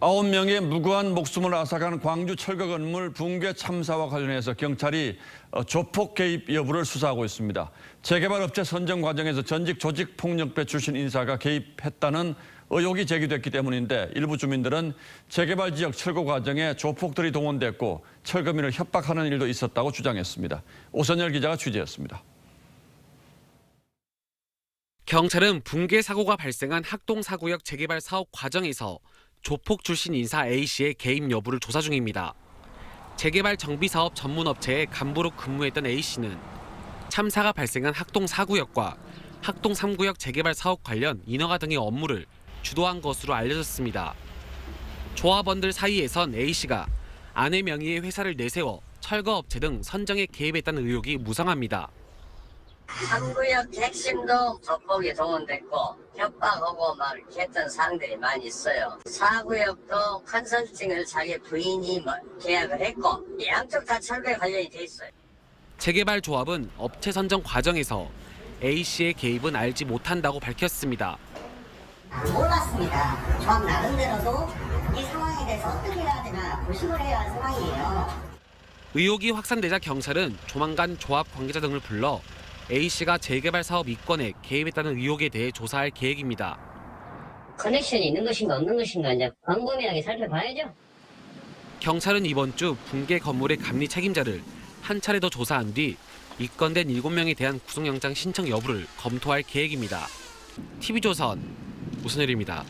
아홉 명의 무고한 목숨을 앗아간 광주 철거 건물 붕괴 참사와 관련해서 경찰이 어, 조폭 개입 여부를 수사하고 있습니다. 재개발 업체 선정 과정에서 전직 조직 폭력배 출신 인사가 개입했다는 의혹이 제기됐기 때문인데 일부 주민들은 재개발 지역 철거 과정에 조폭들이 동원됐고 철거민을 협박하는 일도 있었다고 주장했습니다. 오선열 기자가 취재했습니다. 경찰은 붕괴 사고가 발생한 학동 사구역 재개발 사업 과정에서 조폭 출신 인사 A씨의 개입 여부를 조사 중입니다. 재개발 정비사업 전문업체의 간부로 근무했던 A씨는 참사가 발생한 학동 4구역과 학동 3구역 재개발 사업 관련 인허가 등의 업무를 주도한 것으로 알려졌습니다. 조합원들 사이에선 A씨가 아내 명의의 회사를 내세워 철거업체 등 선정에 개입했다는 의혹이 무성합니다. 3구역 핵심도 조폭이 동원됐고 협박하고 막 이렇게 했던 사람들이 많이 있어요. 4구역도 컨설팅을 자기 부인이 뭐 계약을 했고 양쪽 다 철거에 관련이 돼 있어요. 재개발 조합은 업체 선정 과정에서 A씨의 개입은 알지 못한다고 밝혔습니다. 몰랐습니다. 조합 나름대로도 이 상황에 대해서 어떻게 해야 되나 고심을 해야 할 상황이에요. 의혹이 확산되자 경찰은 조만간 조합 관계자 등을 불러 A씨가 재개발 사업 이권에 개입했다는 의혹에 대해 조사할 계획입니다. 커넥션이 있는 것인가 없는 것인가 이제 광범위하게 살펴봐야죠. 경찰은 이번 주 붕괴 건물의 감리 책임자를 한 차례 더 조사한 뒤 입건된 7명에 대한 구속영장 신청 여부를 검토할 계획입니다. TV조선 우선열입니다.